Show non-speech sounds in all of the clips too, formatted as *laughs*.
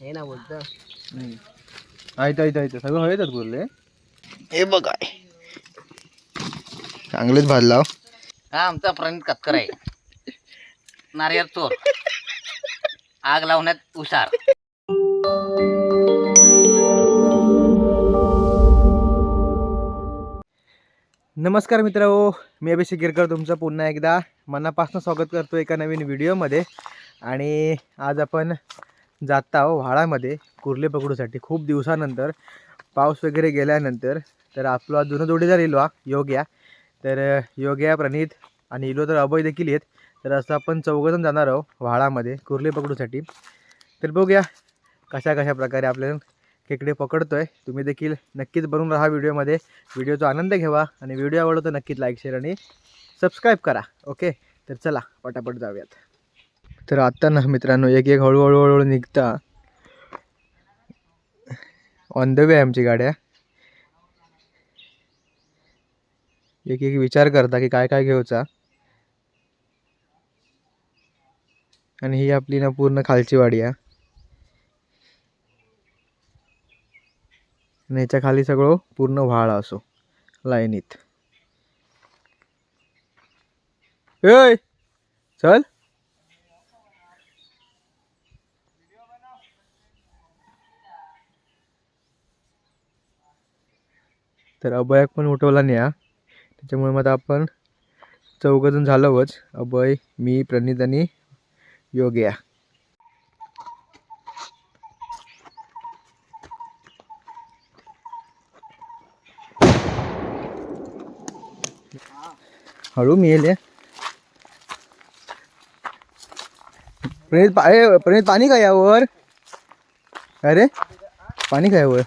हे ना बोलतो आहेत आहेत आहेत सगळं हवेतात बोलले हे बघा चांगलेच भाजला हो. हा आमचा प्रणित कतकर आहे नारियर चोर आग लावण्यात हुशार नमस्कार मित्रांनो मी अभिषेक गिरकर तुमचं पुन्हा एकदा मनापासून स्वागत करतो एका नवीन व्हिडिओमध्ये. आणि आज आपण जात आहो व्हाळामध्ये कुर्ले पकडूसाठी खूप दिवसानंतर पाऊस वगैरे गेल्यानंतर. तर आपला जुनं जोडीदार इलो हा योग्या. तर योग्या प्रणीत आणि इलो तर अभय देखील येत तर असं आपण चौघजण जाणार आहोत व्हाळामध्ये कुर्ले पकडूसाठी. तर बघूया कशा कशा प्रकारे आपल्याला खेकडे पकडतोय. तुम्ही देखील नक्कीच बनवून राहा व्हिडिओमध्ये. व्हिडिओचा आनंद घ्यावा आणि व्हिडिओ आवडतो तर नक्कीच लाईक शेअर आणि सबस्क्राईब करा. ओके तर चला पटापट जाऊयात. तर आत्ता ना मित्रांनो एक एक हळूहळू हळूहळू निघता. ऑन द वे आहे आमची गाड्या. एक एक विचार करता की काय काय घेऊचा आणि ही आपली ना पूर्ण खालची वाडी आहे. आणि याच्या खाली सगळं पूर्ण व्हाळ असो लाईनीत. ए चल. तर अभयाक पण उठवला नाही हा त्याच्यामुळे मग आपण चौघजण झालोच. अभय मी प्रणित आणि योग्या. हळू मी येले प्रणित पा प्रणित पाणी काय यावर. अरे पाणी काय यावर.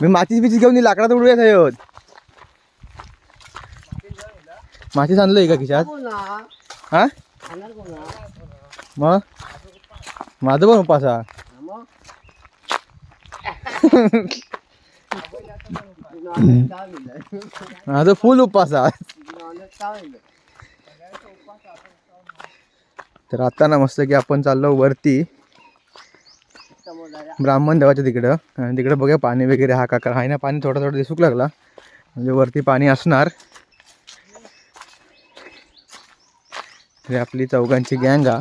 मी मातीची बिची घेऊन लाकडा तोडूया थयोत माती आणलंय का खिशात? हा? मग? माझं पण उपासा *laughs* माझं फुल उपास. तर आता ना मस्त की आपण चाललो वरती. ब्राह्मण देवाच्या तिकडं. आणि तिकडं बघा पाणी वगैरे हा काका आहे ना पाणी थोडं थोडं दिसूक लागला. म्हणजे वरती पाणी असणार. हे आपली चौघांची गँग हा.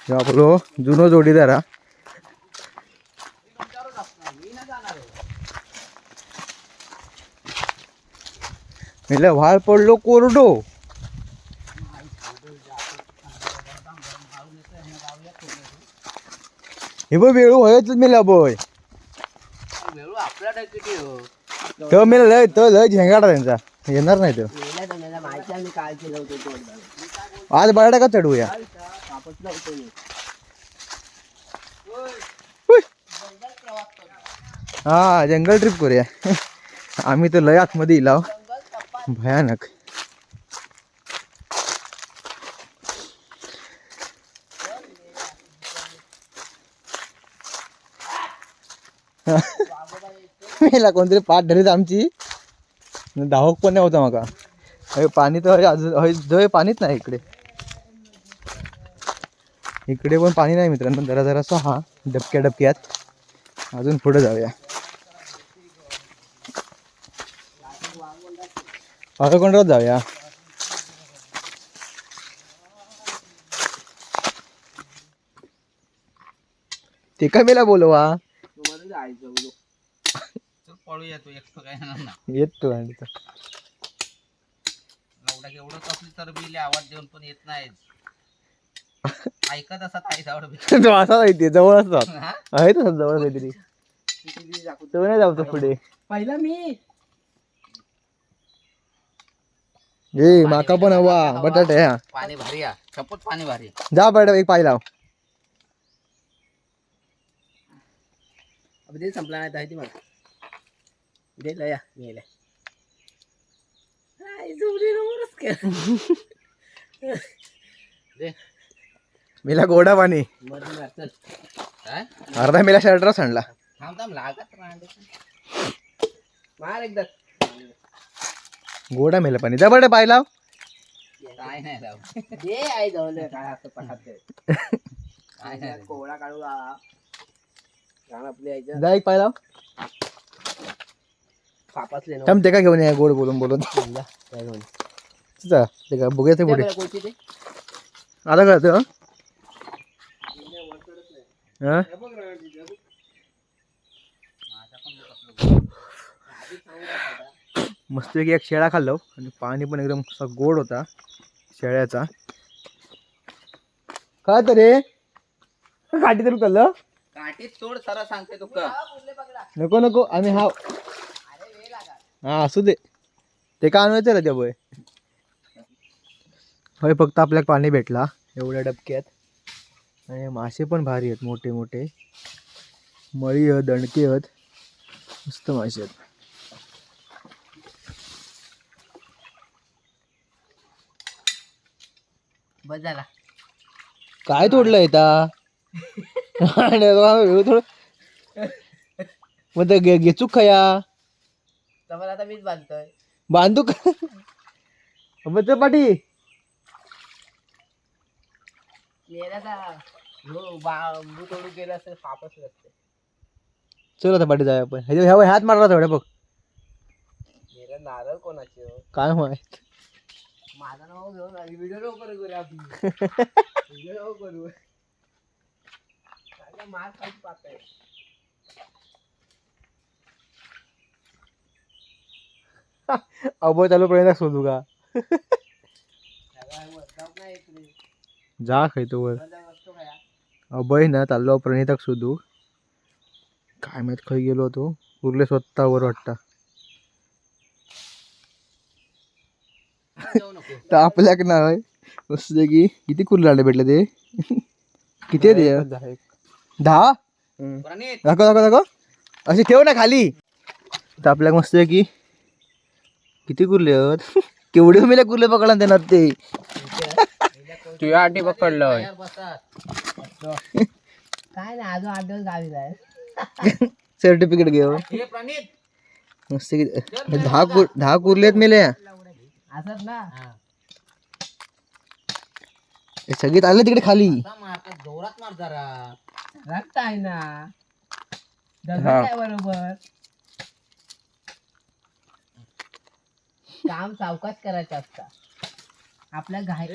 हे आपलो जुनो जोडीदार हा. म्हटलं व्हाळ पडलो कोरडो हे बघ वेळू होयच मेला बोय वेळू आपला किती हो तो मेला लय तो लय झेंगाडा त्यांचा येणार नाही तो आज बटाटा का चढवूया हुय. हा जंगल ट्रिप करूया आम्ही तर लय आतमध्ये इलाव भयानक. मेला कोणतरी पाठ धरीत आमची. धावक पण नाही होता माका. अरे पाणी तर अजून हय- जवळ पाणीच नाही इकडे. इकडे पण पाणी नाही मित्रांनो जरा जरासा हा डबक्या डबक्यात. अजून पुढे जाऊया. कोंडरात जाऊया ते काय मेला बोलवा तू येतो आणि तो. एवढा एवढंच असली तर बिले आवाज देऊन पण येत नाही ऐकत असा काही आवड तो असा जवळ असतात हा? आहे तसं जवळ काहीतरी. तो नाही जाऊ पुढे. पहिला मी. ए माका पण हवा बटाटे हा. पाणी भारी या शपथ पाणी भारी. जा बटाटा एक पाय लाव. अगदी संपला नाही तर मला. दे लया मी येले दे. मेला गोडा पाणी. अर्धा मेला शर्टरा सांडला. थांब थांब लागत मार एकदा. गोडा मेला पाणी. जा बटाटे पाय लाव. काय नाही राव. *laughs* दे आई जाऊन काय असं पटाते काय नाही *laughs* कोवळा काढू लावा. कारण आपली जा. एक ना थांब ते का घेऊन या गोड बोलून बोलून. काय घेऊन. जा ते का बघूया ते दे पुढे. बरं कोणती ते? आता कळतं हा? मस्तपैकी एक शेळा खाल्लो आणि पाणी पण एकदम असा गोड होता शेळ्याचा. काय तर रे? काठी तर खाल्लं काठी तोड सरा सांगते तू का नको नको आम्ही हा हा असू दे. ते का आणवायचं रे त्या बोय? होय फक्त आपल्याला पाणी भेटला एवढ्या डबक्यात. आणि मासे पण भारी आहेत मोठे मोठे मळी आहेत दणके आहेत. मस्त मासे आहेत. बस झाला. काय तोडलं हे थोडं. मग ते घेचूक खया. तर आता मीच बांधतोय. बांधू का? मग मेला हो बांबू गेला असेल चल आता पाठी जाऊया आपण. ह्याच्या ह्या हात मारला थोड्या बघ. मेला नारळ कोणाचे हो? काय माहीत? माझं नाव घेऊन व्हिडिओ नको करू करूया आपण व्हिडिओ नको करू. काय मार अबो चालू पर्यंत शोधू का. जा खायतो वर. अभय ना चाललो प्रणिताक शोधू काय माहीत खय गेलो होतो. उरले स्वतः वर वाटता. *laughs* जाऊ नको तर आपल्याक नाही मस्त की किती कुर्ले अंडे भेटले ते? *laughs* किती आहे ते? दहा प्रणित दाखव दाखव दाखव. असे ठेव ना खाली. तर आपल्याक मस्त की किती कुर्ले आहेत? *laughs* केवढे मेले कुर्ले पकडला देणार ते? तुझ्या आठी पकडलं काय नाही अजून आठ दिवस गावी जाय सर्टिफिकेट घेऊ हे. प्रणित. मस्त दहा कुर दहा कुर्ले आहेत असत ना. हे. सगळे आले तिकडे खाली. जोरात मार जरा. रक्त आहे ना. दगड हा. आहे बरोबर. काम सावकाश करायचं असतं. आपल्या घाई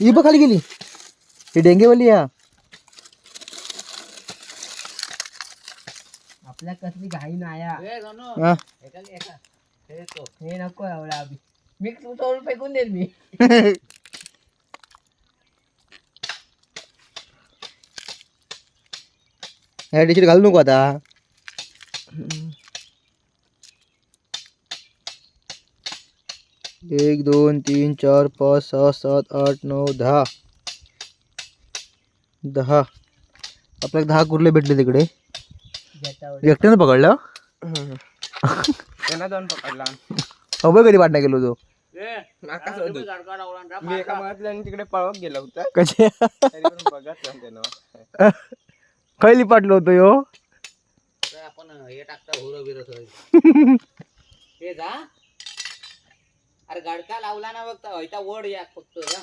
ही बघ खाली गेली. ही डेंगेवाली या आपल्या कसली घाई नाया. हा. हे. हे नको एवढा अभि मी तू तोडून फेकून देईल मी ह्या टी घालू नको आता एक दोन तीन चार पाच सहा सात आठ नऊ दहा दहा आपल्याला दहा कुर्ले भेटले तिकडे एकट्यानं पकडलं त्यांना पकडला अभय कधी वाटण्या गेलो तो मी एका आणि तिकडे पळत गेला होता. कसे तरी पण बघत त्यानं खैली पाटलो होतो यो. तर आपण हे टाकता हुरं बिरं सगळं. *laughs* हे जा. अरे गडका लावला ना बघ हयता वड या फक्त जा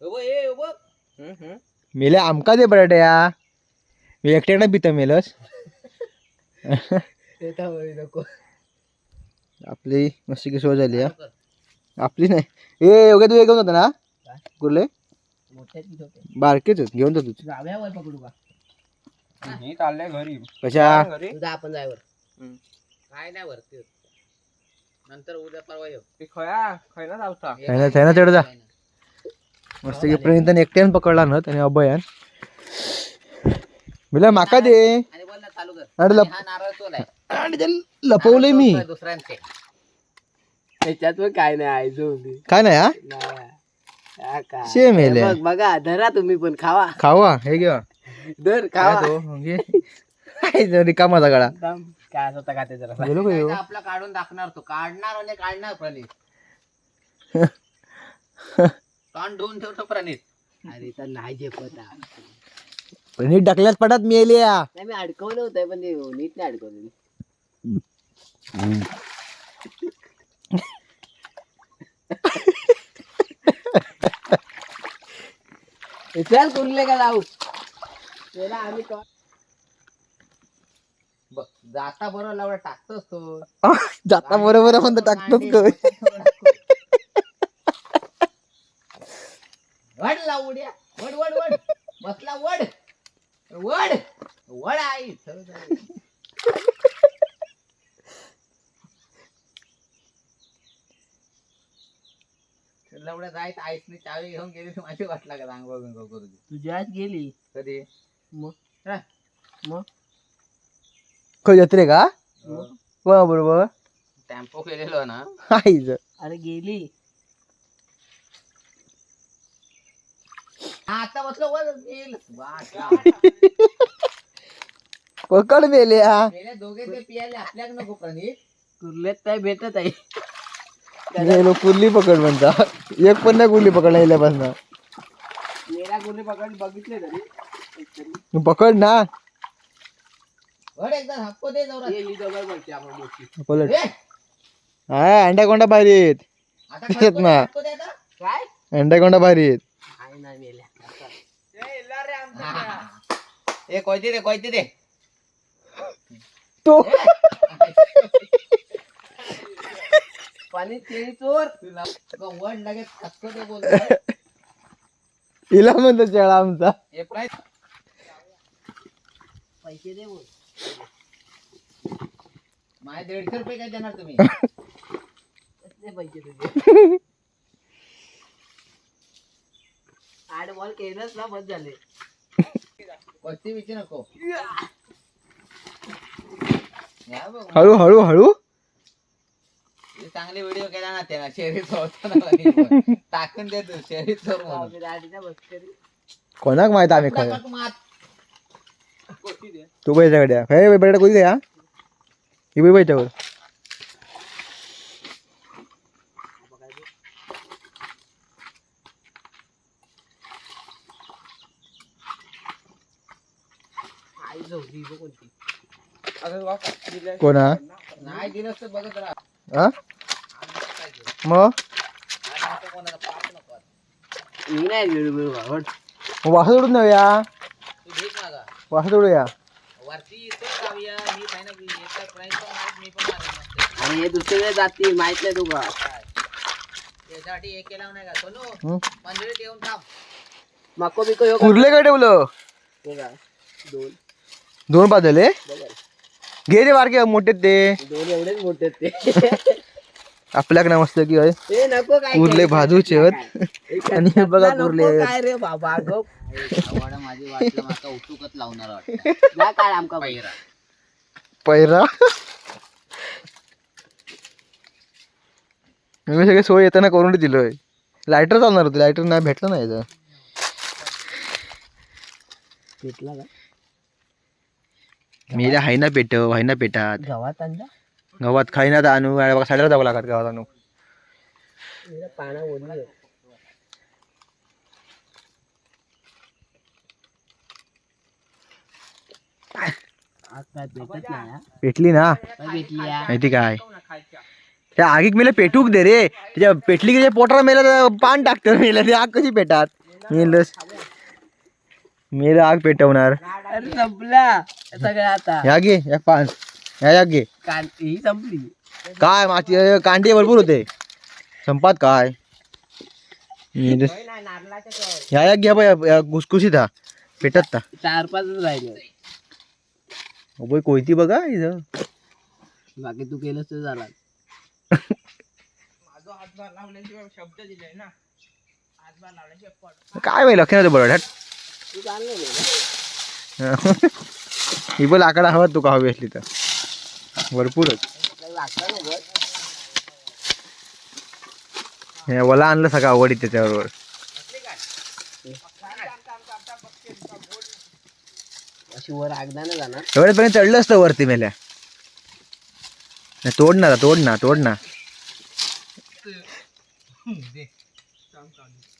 हो बघ, ए हो बघ. मेले आमका दे बटाट्या मी एकट्यानं पितं मेलस. *laughs* *laughs* तर आपली मस्त की सोय झाली हा. कर. आपली नाही. ए योग्य तू हे घेऊन होता ना? कुर्ले बारकेच आहेत, घेऊन जातो तू. जाव्यावर पकडू का? मी चाललंय घरी. कशा? घरी. आपण जायवर. काय नाही वरती. नंतर उद्या परवा येऊ. ती खया खयना चालता ना- ना तेवढं जा. मस्त की प्रणिताने एकट्यानं पकडला ना आणि अभयान मिला माका दे. आणि बोल ना चालू कर. अरे आणि लप- हा नारळ तोल आहे. आणि ते लपवले मी. दुसऱ्यांचे. त्याच्यात पण काय नाही काय नाही हा? बघ बघा धरा तुम्ही पण खावा. खावा हे घ्या. धर काय खावा. तो घे. काय तो रिकामाचा गळा. काय असं का ते जरा. गेलो का ह्यो? आपला काढून टाकणार तो. काढणार म्हणजे काढणार प्रणित तोंड धुवून ठेवतो प्रणित अरे तर नाही झेपत हा. प्रणित टाकल्याच पटात मेले या. नाही मी अडकवलं होतं पण ते नीट नाही अडकवलं *laughs* चल कुर्ले का जाऊ? त्याला आम्ही बघ जाता बरोबर लावला टाकतोस तो. *laughs* जाता बरोबर तर टाकतोच *laughs* वड लाव उड्या वड वड वड. बसला वड. वड. वड आई. चल, लवड्या जायत आईसनी चावी घेऊन गेली तर माझी वाट लागत अंग बघून करू दे तुझी आज गेली? कधी? मग? हा? मग? खय जत्रे का? वा बरोबर. टेम्पो केलेलो ना. आईच. अरे गेली. हा, आता बसलो वर. पकड मेल्या. गेले दोघे ते पियाले आपल्याक नको प्रणित. कुर्लेत काय भेटत आहे. गेलो कुर्ली पकड म्हणता. एक पण नाही कुर्ली पकडला गेल्यापासून मेरा पकड बघितले तरी. पकड ना. वड एकदा हक्को दे जवळ गेली जवळ बोलते आपण मोठी. पलट. ए, हा अंडा कोंडा बाहेर येत आता दे, ना. खतको दे आता. काय? नाही मेल्या. आता. हा. ए कोयती दे कोयती दे. तो. पाणी केळी चोर. तुला वड लगेच खतको दे बोल हिला *laughs* म्हणतो चेळा आमचा. हे प्राईस पैसे दे बोल. माझे दीडशे रुपये काय देणार तुम्ही? कसले पैसे तुझे? आठ बॉल केलंच ना बस झाले. कोयती विचार नको? या बघ, हळू हळू हळू. चांगले व्हिडिओ केला ना त्याला शरीर होता टाकून दे तू शरीर चोर म्हणून. कोणाक माहीत आम्ही खय कट मात. तू पैशाकडे हे बेटा कोणी या ही बाई पैशावर आई झोपली बघ कोणती. कोणा? नाही दिलं तर बघत राहा. हा? मग आज नको कोणाला पाप नको आता. मी नाही वेळ वेळ वावड वास सोडून नव्या तू भीक मागा वास सोडूया वरती इथं जाऊया मी काय ना एका प्राईस पण मारीत मी पण मारेन मस्त. आणि हे दुसरे जाती माहीत नाही तुका काय? त्याच्यासाठी हे केलं नाही का सोनू हं? मंदिरात येऊन थांब मको बिको यो कुर्ले काय ठेवलं दोन दोन बाजले बघा घे रे बारके मोठे ते दोन एवढेच मोठे आहेत ते आपल्याक ना मस्त की होय. काय, भाजूचे. ए, आणि हे बघा नको कुर्ले आहेत. काय रे बाबा गो आवडा माझी वाटलं माका उठूकच लावणार वाटतं. जा काय आमका पहिरा पैरा. मी सगळे सोय येताना करून दिलोय लायटर चालणार होते लायटर नाही भेटलं नाही इथं. भेटला का? मेल्या हाय ना पेट हाय ना पेटात. गव्हात आणला? गावात खाई ना आणू. आणि बघा साड्याला जावं लागत गावात आणू. पाना ओढली हा? पेटली ना? माहिती काय? त्या आगीक मेले पेटूक दे रे. त्याच्या पेटली की पोटाला मेलं तर पान टाकतं मेलं. ते आग कशी पेटात? मेलं मेलं आग पेटवणार. अरे संपला. सगळं आता. या गे या पान. या या गे कां- ही संपली. काय माती कांडे भरपूर होते. संपात काय? मेलं. या या घ्या बाय घुसघुशीत हा. पेटत ता चार पाचच राहिले. अबोय कोयती बघा इथं. बाकी तू केलंस तर झाला. काय माहिती लक्ष नव्हतं बरं तू चाललं नाही ही पण लाकडा हवा तुका हवी असली तर. भरपूरच. हे वला आणलं सगळं आवडी त्याच्याबरोबर. अशी वर आगदा ना जाणार. एवढ्यापर्यंत चढलं असतं वरती मेल्या. नाही, तोड ना तोड ना तोड ना.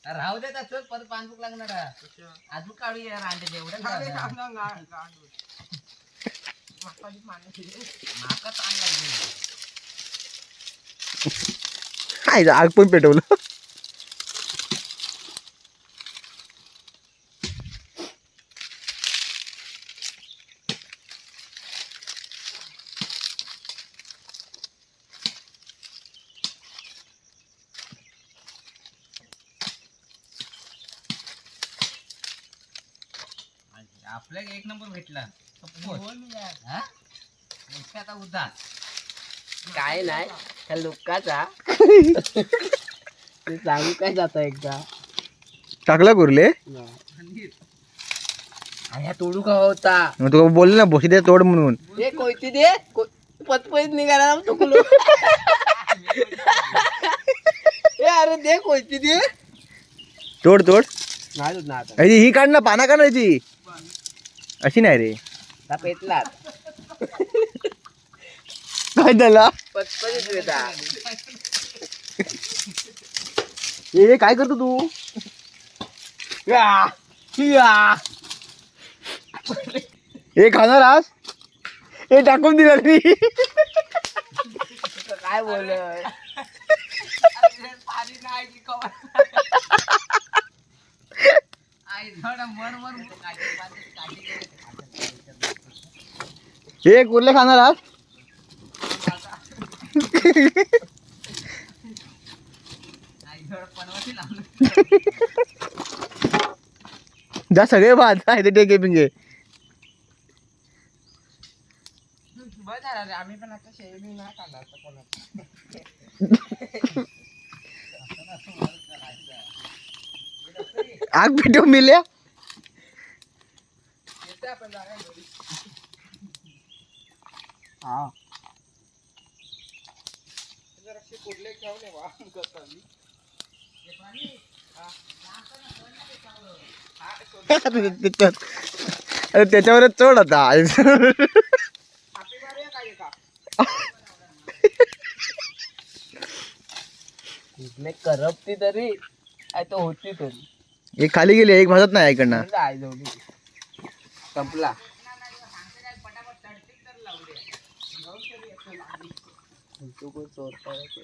राहू दे परत पानबुक लागणार. अजून काढूया रांडे एवढं म्हातारी आग पण पेटवलं. आपल्याला एक नंबर भेटला. काय नाही त्या लोकाचा ते सांगू काय जात एकदा. टाकला कुर्ले? आणि ह्या तोडू का होता? मग तू बोलले ना बोशी दे तोड म्हणून. हे कोयती दे को- पतपतीत निघाला ना चुकलो ए अरे दे कोयती दे. तोड तोड. नाही होत ना आता. अरे ही काढ ना पाना काढायची अशी नाही रे. हा पेटला येता ए काय करतो तू? हे खाणार आज? हे टाकून दिलं मी. काय बोल. हे कुर्ले खाणार आज आई थोडं पनवती लावलं जा सगळे भात आहे ते टेके पिंगे आम्ही पण आता काढणार कोणाचं. आग पिटो मिल्या. हा बा, करतो आम्ही. त्याच्यात अरे त्याच्यावरच चढ आता? कुठले करपती तरी काय तो होती तरी. एक खाली गेली एक भाजत नाही जाऊ संपला. तू कोण चोरता रे ते?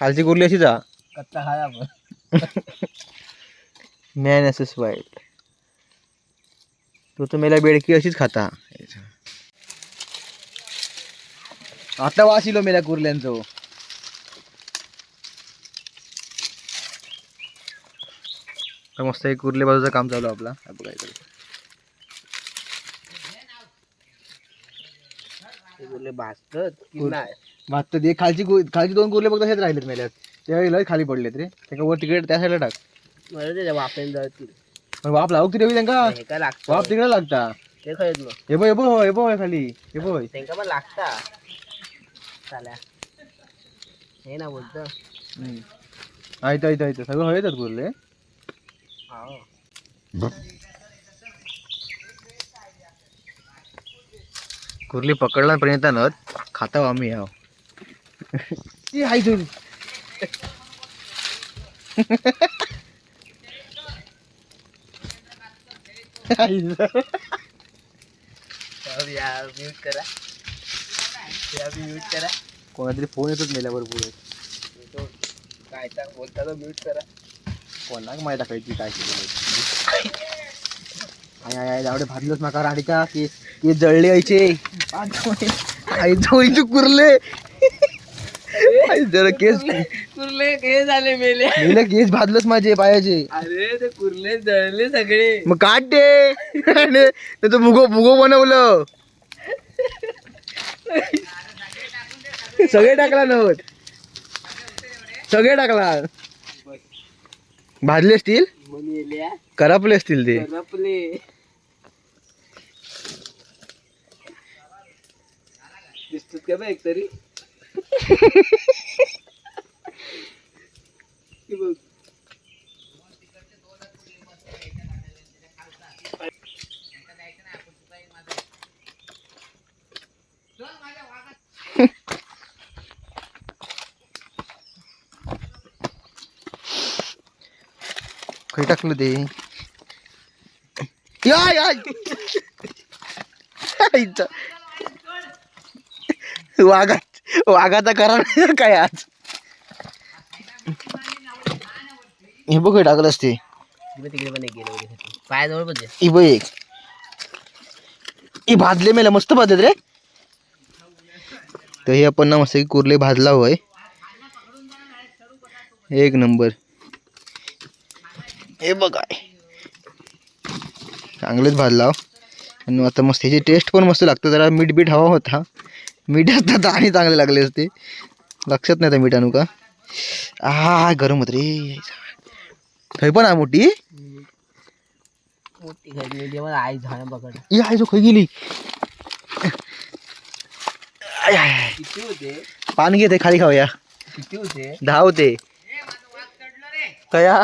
खालची कुर्ली अशी जा. कच्चा खाया आपण. *laughs* मॅन एस वाईट तो तर मेला बेडकी अशीच खाता. आता वास इलो मेल्या कुर्ल्यांचो. तर मस्त एक कुर्ले बाजूचं काम चालू आपला. बघा भाजतात की नाही? भात खालची कु- खालची दोन कुर्ले फक्त हेच राहिलेत मेल्यात. त्यावेळी लय खाली पडलेत रे. त्याच्या वर तिकडे त्या साईडला टाक. मला त्याच्या वापेन जातील पण वाप लावू तिथे त्यांका? हे काय वाप लागतं तिकडे लागता. ते खरंच मग. हे बघ हे बघ हे बघ हे खाली. हे बघ. त्यांका पण लागता. चाल्या. हे ना बोलत. आयतं आयतं आयतं. सगळं हवेतात कुर्ले कुर्ली पकडला पण येताना खाता आम्ही याव ती हाय तुझी म्यूट करा. म्यूट करा. कोणातरी फोन येतोच मेल्यावर पुढे. तो काय बोलता तर म्यूट करा. कोणाक माहिती टाकायची काय केलं आय आय आय एवढे भाजलोच माका राडीचा की की जळले आयचे आई तू कुरले. आई जरा केस कुर्ले हे झाले मेले. मेले केस भाजलंच माझे पायाचे. अरे ते कुर्ले जळले सगळे. मग काढ ते. ते तो भुगो भुगो बनवलं. *laughs* सगळे टाकला नव्हत सगळे टाकला. भाजले असतील करपले असतील ते. करपले. दिसतात का बघ. तरी *laughs* हे बघ खै टाकलं ते. वाघात वाघाचा करा काय आज. हे बघ टाकलं असते. पण एक बघ हे भाजले मेला मस्त भाजलेत रे. तर हे आपण ना मस्त कुर्ले भाजला होय. एक नंबर. हे बघा. चांगलेच भाजला. आणि आता मस्त ह्याची टेस्ट पण मस्त लागतं. जरा मीठ बीठ हवा होता. मीठ असतं तर आणि चांगले लागले असते. लक्षात नाही त्या मिठानू का? आ गरम होत रे. थंय पण आहे मोठी? आई झाड जो गेली. पान घेते खाली खाऊया. किती होते? दहा होते. कया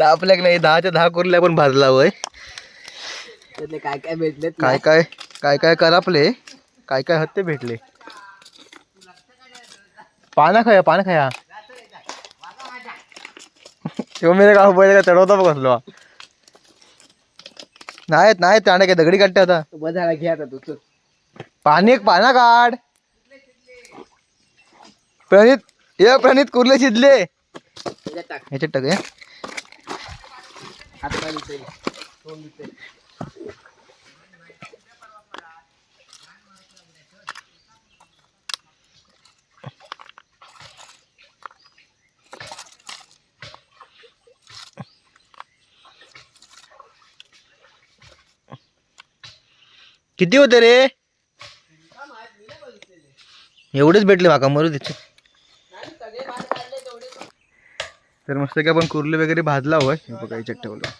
आपल्याक नाही दहाच्या दहा कुरल्या पण भाजला होय त्यातले काय काय भेटलेत ना? काय काय काय काय करापले काय काय हत्ते भेटले पाना खाया पाना खाया शिव मेरे गाव पहिले का चढवता बघ असलो. नाहीत नाहीत तांडे काय दगडी काढते आता बघायला घे आता तू. पाणी एक पाना काढ प्रणित ये प्रणित कुर्ले शिजले टाक ह्याच्यात टाक हे. हात पाय धुतोय. तोंड धुतोय. किती होते रे एवढेच भेटले माका मरू तिथे तर मस्त की आपण कुर्ले वगैरे भाजला होय? हे बघा याच्यात ठेवलं.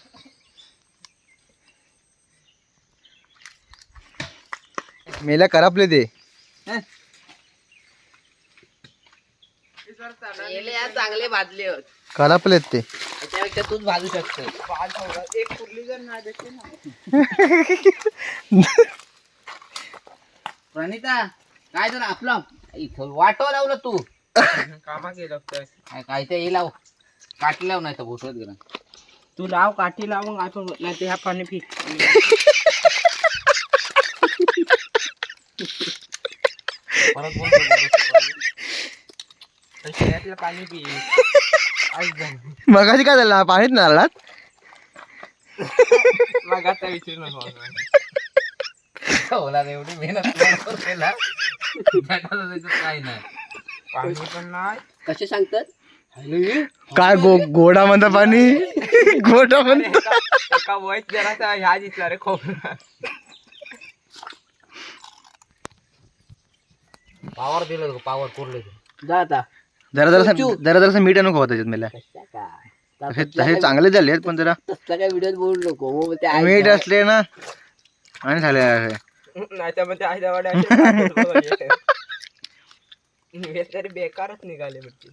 मेल्या करापले ते. चांगले भाजले होत. करापलेत ते. त्याच्यापेक्षा तूच भाजू शकतो एक कुर्ली जर नाही ना प्रणिता काय झालं? आपलं इथं वाटव लावलं तू. कामा केलं तर काय काय ते हे लाव. काठी लाव नाही तर भोसवत गेला. तू लाव काठी लाव मग आपण नाही ते ह्या पाणी पी. परत बोल, बोल, बोल, बोल. शहरातलं पाणी पी. मगाशी काय झालं? पाणीच नाही आला. मग आता विचारू नको ओला रे, एवढी मेहनत भेटायला त्याच्यात काही नाही. पाणी पण नाही. कसे सांगतात? काय गो गोडा म्हणता पाणी गोडा म्हणता जरासा ह्या दिसला रे खोबरा. पावर दिलं पावर पुरले जा आता. जरा जरा मीठ नको त्याच्यात मेला हे हे चांगले झाले पण जरा तसला काय व्हिडिओ बोलू नको आई मीठ असले ना आणि झाले *laughs* हे. तरी बेकारच निघाले म्हणजे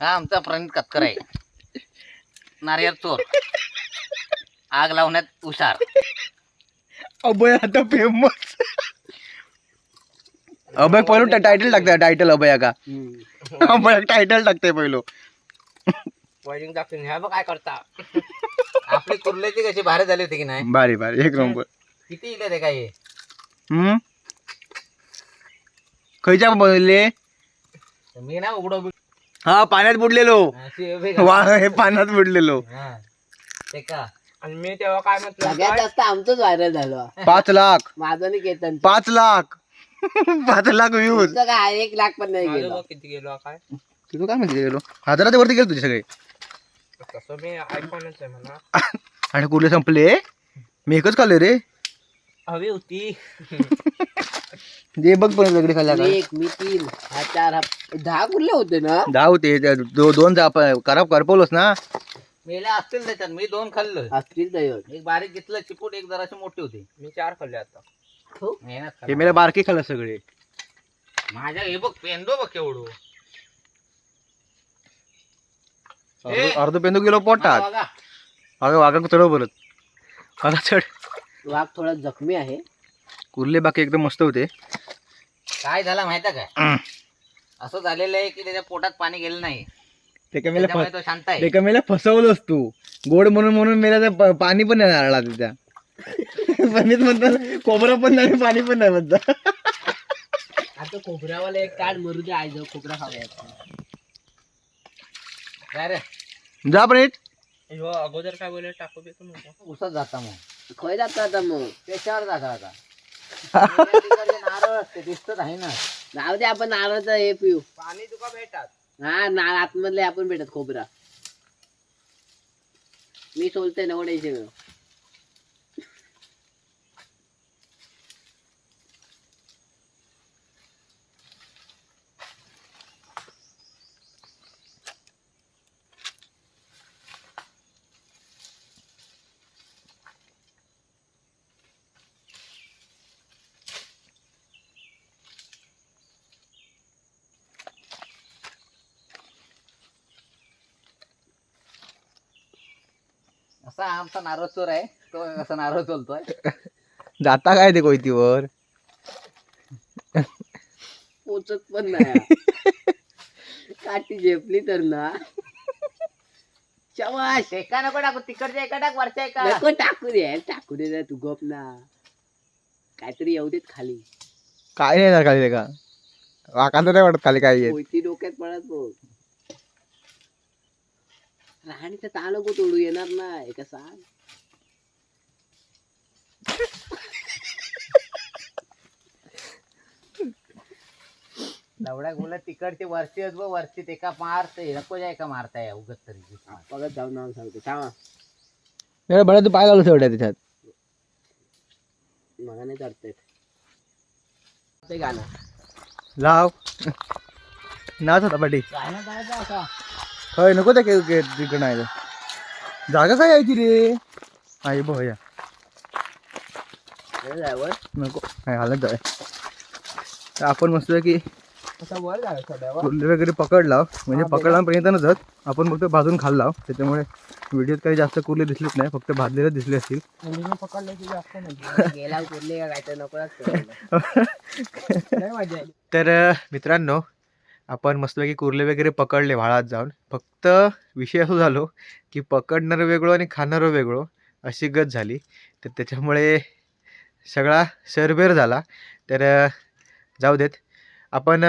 हा आमचा प्रणित कतकर आहे. नारियर चोर. आग लावण्यात हुशार. अभय आता फेमस अभय पहिलं टायटल टाकते टायटल अभय का. अभय टायटल टाकते पहिलो. वॉइसिंग दाखवून ह्या बघ काय करता. आपली कुर्ल्याची कशी भारी झाली होती की नाही? भारी भारी. एक नंबर. किती इले ते काय हम्म? खयच्या बनवले मी ना उघडो हा पाण्यात बुडलेलो. वा हे पाण्यात बुडलेलो. आणि मी तेव्हा काय म्हटलं सगळ्यात? जास्त आमचंच व्हायरल झालं पाच लाख. माझं नाही केतन पाच लाख. *laughs* पाच लाख व्ह्यूज तुमचं काय? एक लाख पण नाही माझं गेलं. बघ किती गेलो काय? तुझं काय माहिती गेलो? हजाराच्या वरती गेलो तुझे सगळे. तसं मी आयफोनच आहे म्हणा. *laughs* आणि कुठले संपले? मी एकच खाल्ले रे. हवी होती. *laughs* जे बघ पण दगडी खाल्ल्या मी एक मी तीन हा चार हा दहा कुठले होते ना? दहा होते त्या दो- दोन जा- खराब करपवलोस ना? मेल्या असतील त्याच्यात मी दोन खाल्लं. असतील एक. बारीक घेतलं चिपूट एक जराशी मोठी होती. मी चार खाल्ले आता. हे. करा. मेला बारके खाल्लं सगळे. माझ्या हे बघ पेंदो बघ केवढं. अर्ध- अर्ध पेंदू गेलो पोटात. बघा अगं वागा चढव बोलत चढ. वाघ थोडा जखमी आहे. कुर्ले बाकी एकदम मस्त होते. काय झालं माहिती काय असं झालेलं आहे की त्याच्या पोटात पाणी गेलं नाही. ते का त्याच्यामुळे तो शांत आहे. ते का फसवलंस तू. गोड म्हणून म्हणून मेला ते प- पाणी पण नाही आला तिच्या *laughs* पनीत म्हणतात कोबरा पण नाही पाणी पण नाही म्हणतात आता खोबऱ्यावाला एक काढ मरू दे आई जाऊ खोबरा खाऊया काय रे? जा प्रणित. ह्यो अगोदर काय बोलले टाकू बिकू नको. उसत जाता मग. खय जाता आता मग? त्याच्यावर जाता आता. नारळ असते आहे ना जाऊ दे आपण नारळाचं हे पिऊ पाणी तुका भेटात हा नारळ आतमधले आपण भेटत खोबरा. मी सोलते ना टेन्शन असा आमचा नारळ चोर आहे. तो कसा नारळ चोलतोय जाता काय ते कोयतीवर? पोचत पण नाही. काठी झेपली तर ना. शवाश एका नको टाकू तिकडच्या एका टाक वरच्या एका. नको टाकू दे टाकू दे ना तू गप ना. काहीतरी येऊ देत खाली. काय नाही येणार खाली ते का? वाकांत नाही वाटत खाली काय येत. कोयती डोक्यात पडत बघ. राणीचं ताळ नको तोडू येणार नाही का सांग? लवड्या बोला तिकडचे वरची आहेत बघ वरची एका मारते नको जाय का मारताय उगत तरी बघत जाऊन नाव सांगतो थांबा. नाही बरं तू पाय घालू तेवढ्या त्याच्यात मला नाही चढता येत ते गाणं. लाव. नाच होता पाठी गाणं गायचं असा होय नको त्या तिकडं नाही जागा काय यायची रे आई बो या. हे. नको. नाही हालत जाय तर आपण मस्त की वगैरे पकडला. म्हणजे पकडल्यापर्यंत जात आपण फक्त भाजून खाल्ला. त्याच्यामुळे व्हिडिओत काही जास्त कुर्ले दिसलेच नाही. फक्त भाजलेले दिसले असतील. *laughs* मुलीनं पकडलं की जास्त नाही. *laughs* गेला कुठले का काय तर *laughs* मित्रांनो आपण मस्तपैकी कुर्ले वगैरे पकडले व्हाळात जाऊन. फक्त विषय असं झालो की पकडणारं वेगळं आणि खाणारं वेगळं अशी गत झाली. तर त्याच्यामुळे सगळा सरबेर झाला. तर जाऊ देत. आपण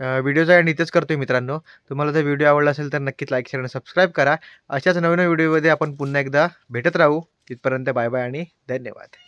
व्हिडिओचा एंड इथेच आहे मित्रांनो. तुम्हाला जर व्हिडिओ आवडला असेल तर नक्कीच लाईक शेअर आणि सबस्क्राईब करा. अशाच नवीन व्हिडिओमध्ये आपण पुन्हा एकदा भेटत राहू. तिथपर्यंत बाय बाय आणि धन्यवाद.